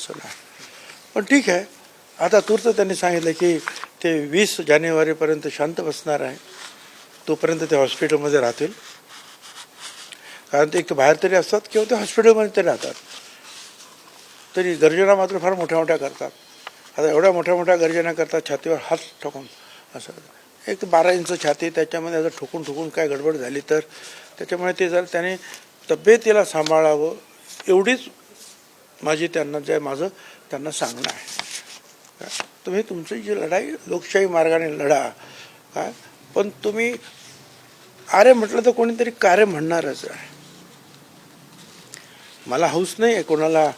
असं नाही पण ठीक आहे. आता तूर्त त्यांनी सांगितलं की ते वीस जानेवारीपर्यंत शांत बसणार आहे. तोपर्यंत ते हॉस्पिटलमध्ये राहतील. कारण ते एक तर बाहेर तरी असतात किंवा ते हॉस्पिटलमध्ये तरी राहतात. तरी गर्जना मात्र फार मोठ्या मोठ्या करतात. आता एवढ्या मोठ्या मोठ्या गर्जना करतात छातीवर हात ठोकून असं. एक बारा इंच छाती त्याच्यामध्ये असं ठोकून ठोकून काय गडबड झाली तर त्याच्यामुळे ते जर त्याने तब्येतीला सांभाळावं एवढीच माझी त्यांना जे माझं त्यांना सांगणं आहे. तुम्ही तुमची जी लढाई लोकशाही मार्गाने लढा काय? पण तुम्ही आरे म्हटलं तर कोणीतरी कार्य म्हणणारच आहे. मला हौस नाही आहे कोणाला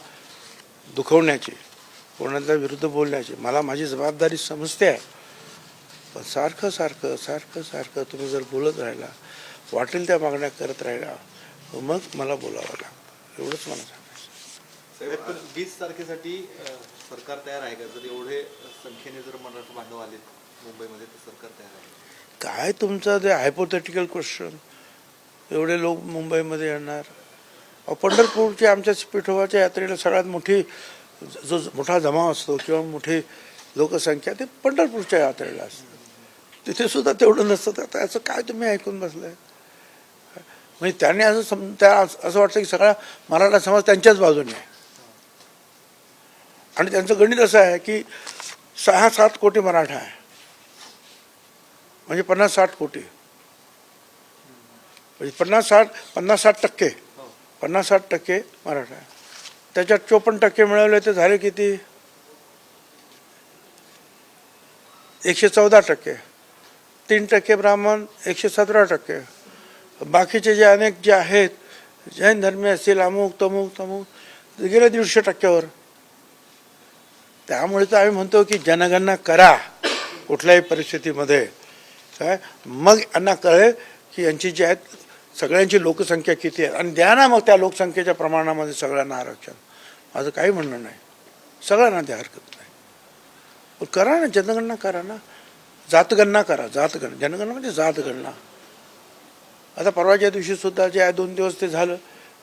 दुखवण्याची कोणाच्या विरुद्ध बोलण्याची. मला माझी जबाबदारी समजते आहे. पण सारखं सारखं सारखं सारखं तुम्ही जर बोलत राहिला वाटेल त्या मागण्या करत राहिला मग मला बोलावं लागतं. एवढंच मला पण वीस तारखेसाठी सरकार तयार आहे का? जर एवढे संख्येने जर मराठा बांधव आले मुंबईमध्ये तर सरकार तयार आहे. काय तुमचं ते हायपोथेटिकल क्वेश्चन एवढे लोक मुंबईमध्ये येणार. अहो, पंढरपूरची आमच्या पिठोबाच्या यात्रेला सगळ्यात मोठी जो मोठा जमाव असतो किंवा मोठी लोकसंख्या ते पंढरपूरच्या यात्रेला असते. तिथे सुद्धा तेवढं नसतं. तर आता याचं काय तुम्ही ऐकून बसलाय? म्हणजे त्याने असं सम त्या असं वाटतं की सगळा मराठा समाज त्यांच्याच बाजूने आहे. आणि त्यांचं गणित असं आहे की सहा सात कोटी मराठा आहे. म्हणजे पन्नास साठ कोटी. म्हणजे पन्नास साठ पन्नास साठ टक्के. पन्नास साठ टक्के मराठा आहे. त्याच्यात चोपन्न टक्के मिळवले ते झाले किती? एकशे चौदा टक्के. तीन टक्के ब्राह्मण एकशे सतरा टक्के. बाकीचे जे अनेक जे आहेत जैन धर्मी असतील अमुक तमुक तमुक गेले दीडशे टक्क्यावर. त्यामुळे तर आम्ही म्हणतो की जनगणना करा कुठल्याही परिस्थितीमध्ये. काय? मग यांना कळेल की यांची जी आहेत सगळ्यांची लोकसंख्या किती आहे. आणि द्या ना मग त्या लोकसंख्येच्या प्रमाणामध्ये सगळ्यांना आरक्षण. माझं काही म्हणणं नाही. सगळ्यांना द्या हरकत नाही. करा ना जनगणना करा ना. जातगणना करा जातगणना. जनगणना म्हणजे जातगणना. आता परवाच्या दिवशी सुद्धा जे आहे दोन दिवस ते झालं.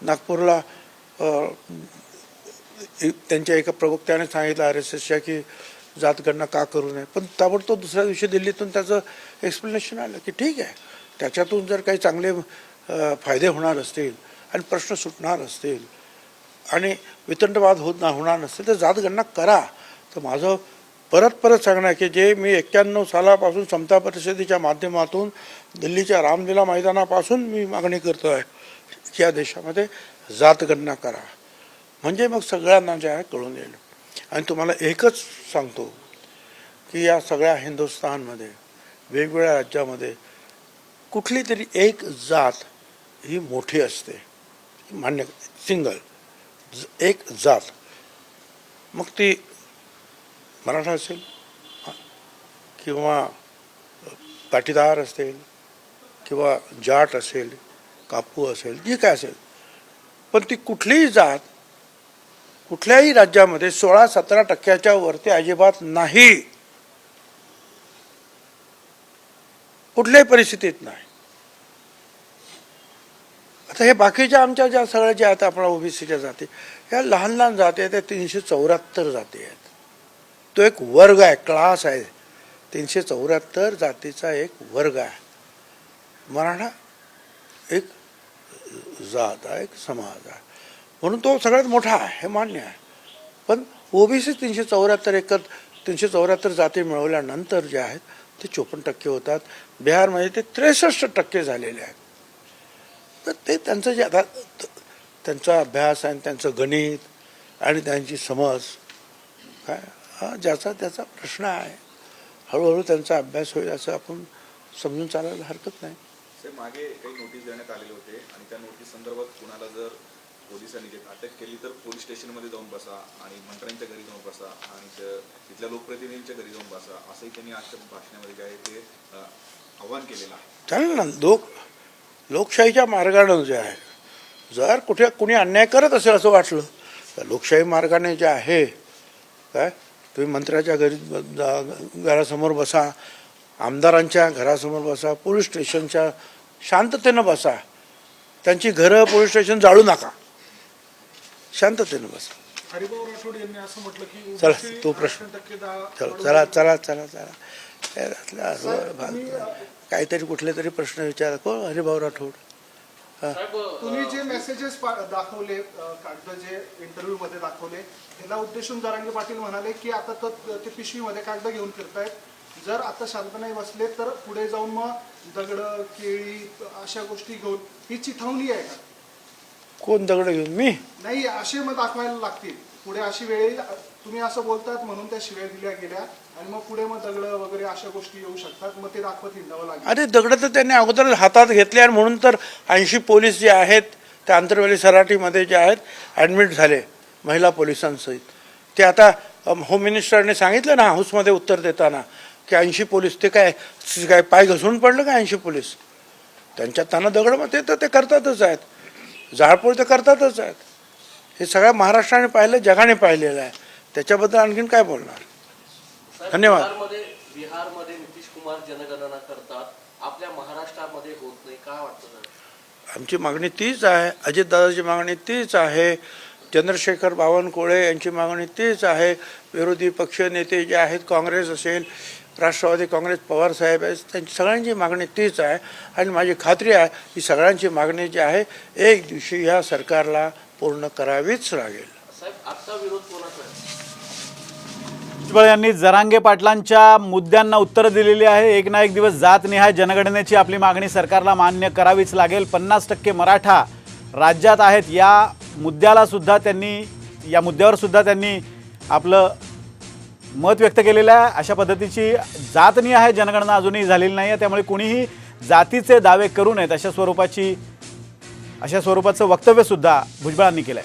नागपूरला त्यांच्या एका प्रवक्त्याने सांगितलं आर एस एसच्या की जातगणना का करू नये. पण ताबडतोब दुसऱ्या दिवशी दिल्लीतून त्याचं एक्सप्लेनेशन आलं की ठीक आहे. त्याच्यातून जर काही चांगले फायदे होणार असतील आणि प्रश्न सुटणार असतील आणि वितंडवाद होत ना होणार नसतील तर जातगणना करा. तर माझं परत परत सांगणं आहे की जे मी एक्क्याण्णव सालापासून समता परिषदेच्या माध्यमातून दिल्लीच्या रामलीला मैदानापासून मी मागणी करतो आहे या देशामध्ये जातगणना करा. म्हणजे मग सगळ्यांना जे आहे कळून येईल. आणि तुम्हाला एकच सांगतो की या सगळ्या हिंदुस्थानमध्ये वेगवेगळ्या राज्यामध्ये कुठली तरी एक जात ही मोठी असते. मान्य सिंगल. ज- एक जात. मग ती मराठा असेल किंवा पाटीदार असेल किंवा जाट असेल कापू असेल जी काय असेल. पण ती कुठलीही जात कुठल्याही राज्यामध्ये सोळा सतरा टक्क्याच्या वरती अजिबात नाही. कुठल्याही परिस्थितीत नाही. आता हे बाकीच्या आमच्या ज्या सगळ्या ज्या आहेत आपल्या ओबीसीच्या जाती ह्या लहान लहान जाती आहेत त्या तीनशे चौऱ्याहत्तर जाती आहेत. तो एक वर्ग आहे क्लास आहे. तीनशे चौऱ्याहत्तर जातीचा एक वर्ग आहे. मराठा एक जात आहे एक समाज आहे. म्हणून तो सगळ्यात मोठा आहे हे मान्य आहे. पण ओबीसी तीनशे चौऱ्याहत्तर एकर तीनशे चौऱ्याहत्तर जाती मिळवल्यानंतर जे आहेत ते चोपन्न टक्के होतात. बिहारमध्ये ते त्रेसष्ट टक्के झालेले आहेत. तर ते त्यांचं जे आता त्यांचा अभ्यास आणि त्यांचं गणित आणि त्यांची समज काय? हा ज्याचा त्याचा प्रश्न आहे. हळूहळू त्यांचा अभ्यास होईल असं आपण समजून चालायला हरकत नाही. मागे काही नोटीस देण्यात आलेले होते आणि त्या नोटीस संदर्भात कुणाला जर पोलिसांनी जर अटक केली तर पोलीस स्टेशनमध्ये जाऊन बसा आणि मंत्र्यांच्या घरी जाऊन बसा आणि तिथल्या लोकप्रतिनिधींच्या घरी जाऊन बसा असंही त्यांनी आजच्या भाषणामध्ये जे आहे ते आव्हान केलेलं आहे. चालेल ना लोक लोकशाहीच्या मार्गानं जे आहे जर कुठे कुणी अन्याय करत असेल असं वाटलं तर लोकशाही मार्गाने जे आहे काय तुम्ही मंत्र्याच्या घरी घरासमोर बसा आमदारांच्या घरासमोर बसा पोलीस स्टेशनच्या शांततेनं बसा त्यांची घरं पोलीस स्टेशन जाळू नका. शांततेनं बसा. हरिभाऊ राठोड यांनी असं म्हटलं की चला, ओबीसी तो प्रश्न. आरक्षण टक्के दहा चल चला. चला चला चला. असलं असं भाग- काहीतरी कुठले तरी प्रश्न विचार. कोण? हरिभाऊ राठोड. तुम्ही जे मेसेजेस दाखवले अ, कागद जे इंटरव्ह्यू मध्ये दाखवले त्याला उद्देशून जरांगे पाटील म्हणाले की आता तर ते पिशवीमध्ये कागद घेऊन फिरतायत. जर आता शांत नाही बसले तर पुढे जाऊन मग दगड केळी अशा गोष्टी घेऊन ही चिथावणी आहे का? कोण दगड घेऊन? मी? नाही असे मग दाखवायला लागतील. पुढे अशी वेळ येईल. तुम्ही असं बोलतात म्हणून त्या शिव्या दिल्या गेल्या. आणि मग पुढे मग दगड वगैरे अशा गोष्टी येऊ शकतात. मग ते दाखवत हिंडावं लागेल. अरे दगड तर त्यांनी अगोदर हातात घेतले आणि म्हणून तर ऐंशी पोलीस जे आहेत त्या आंतरवेली सराटीमध्ये जे आहेत ॲडमिट झाले महिला पोलिसांसहित. ते आता होम मिनिस्टरने सांगितलं ना हाऊसमध्ये उत्तर देताना की ऐंशी पोलीस ते काय काय पाय घसरून पडलं का ऐंशी पोलीस? त्यांच्या त्यांना दगड मग ते तर ते करतातच आहेत. जाळपोळ ते करतातच आहेत. हे सगळ्या महाराष्ट्राने पाहिलं जगाने पाहिलेलं आहे. त्याच्याबद्दल आणखीन काय बोलणार? धन्यवाद. बिहारमध्ये नितीश कुमार जनगणना करतात. आपल्या महाराष्ट्रामध्ये होत नाही. काय वाटतं? आमची मागणी तीच आहे. अजितदादाची मागणी तीच आहे. चंद्रशेखर बावनकुळे यांची मागणी तीच आहे. विरोधी पक्ष नेते जे आहेत काँग्रेस असेल राष्ट्रवादी काँग्रेस पवारसाहेब आहेत त्यांची सगळ्यांची मागणी तीच आहे. आणि माझी खात्री आहे की सगळ्यांची मागणी जी आहे एक दिवशी ह्या सरकारला पूर्ण करावीच लागेल. साहेब आजचा विरोध कोणाचा आहे? भुजबळ यांनी जरांगे पाटलांच्या मुद्द्यांना उत्तरं दिलेली आहे. एक ना एक दिवस जातनिहाय जनगणनेची आपली मागणी सरकारला मान्य करावीच लागेल. पन्नास टक्के मराठा राज्यात आहेत. या मुद्द्याला सुद्धा त्यांनी या मुद्द्यावर सुद्धा त्यांनी आपलं मत व्यक्त केलेलं आहे अशा पद्धतीची जातनी आहे जनगणना अजूनही झालेली नाही आहे. त्यामुळे कुणीही जातीचे दावे करू नयेत अशा स्वरूपाची अशा स्वरूपाचं वक्तव्यसुद्धा भुजबळांनी केलं आहे